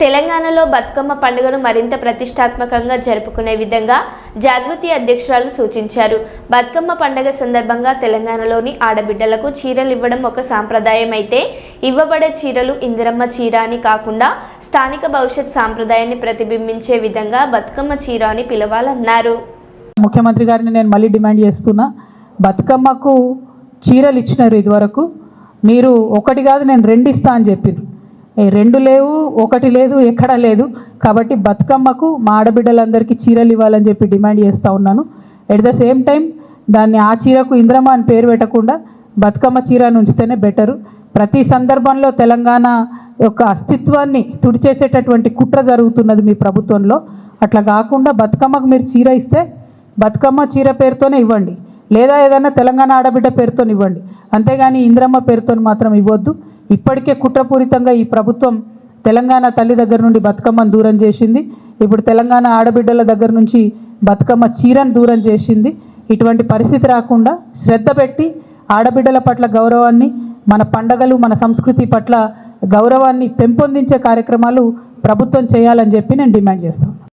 తెలంగాణలో బతుకమ్మ పండుగను మరింత ప్రతిష్టాత్మకంగా జరుపుకునే విధంగా జాగృతి అధ్యక్షురాలు సూచించారు. బతుకమ్మ పండుగ సందర్భంగా తెలంగాణలోని ఆడబిడ్డలకు చీరలు ఇవ్వడం ఒక సాంప్రదాయం అయితే ఇవ్వబడే చీరలు ఇందిరమ్మ చీర అని కాకుండా స్థానిక భవిష్యత్ సాంప్రదాయాన్ని ప్రతిబింబించే విధంగా బతుకమ్మ చీర అని పిలవాలన్నారు. ముఖ్యమంత్రి గారిని నేను మళ్ళీ డిమాండ్ చేస్తున్నా బతుకమ్మకు చీరలు ఇచ్చినారు ఇదివరకు. మీరు ఒకటి కాదు నేను రెండు ఇస్తా అని చెప్పిండ్రు రెండు లేవు ఒకటి లేదు ఎక్కడా లేదు. కాబట్టి బతుకమ్మకు మా ఆడబిడ్డలందరికీ చీరలు ఇవ్వాలని చెప్పి డిమాండ్ చేస్తూ ఉన్నాను. ఎట్ ద సేమ్ టైం దాన్ని ఆ చీరకు ఇంద్రమ్మ అని పేరు పెట్టకుండా బతుకమ్మ చీర ఉంచితేనే బెటరు. ప్రతి సందర్భంలో తెలంగాణ యొక్క అస్తిత్వాన్ని తుడిచేసేటటువంటి కుట్ర జరుగుతున్నది మీ ప్రభుత్వంలో. అట్లా కాకుండా బతుకమ్మకు మీరు చీర ఇస్తే బతుకమ్మ చీర పేరుతోనే ఇవ్వండి. లేదా ఏదైనా తెలంగాణ ఆడబిడ్డ పేరుతో ఇవ్వండి. అంతేగాని ఇంద్రమ్మ పేరుతో మాత్రం ఇవ్వద్దు. ఇప్పటికే కుట్రపూరితంగా ఈ ప్రభుత్వం తెలంగాణ తల్లి దగ్గర నుండి బతుకమ్మను దూరం చేసింది. ఇప్పుడు తెలంగాణ ఆడబిడ్డల దగ్గర నుంచి బతుకమ్మ చీరను దూరం చేసింది. ఇటువంటి పరిస్థితి రాకుండా శ్రద్ధ పెట్టి ఆడబిడ్డల పట్ల గౌరవాన్ని మన పండగలు మన సంస్కృతి పట్ల గౌరవాన్ని పెంపొందించే కార్యక్రమాలు ప్రభుత్వం చేయాలని చెప్పి నేను డిమాండ్ చేస్తాను.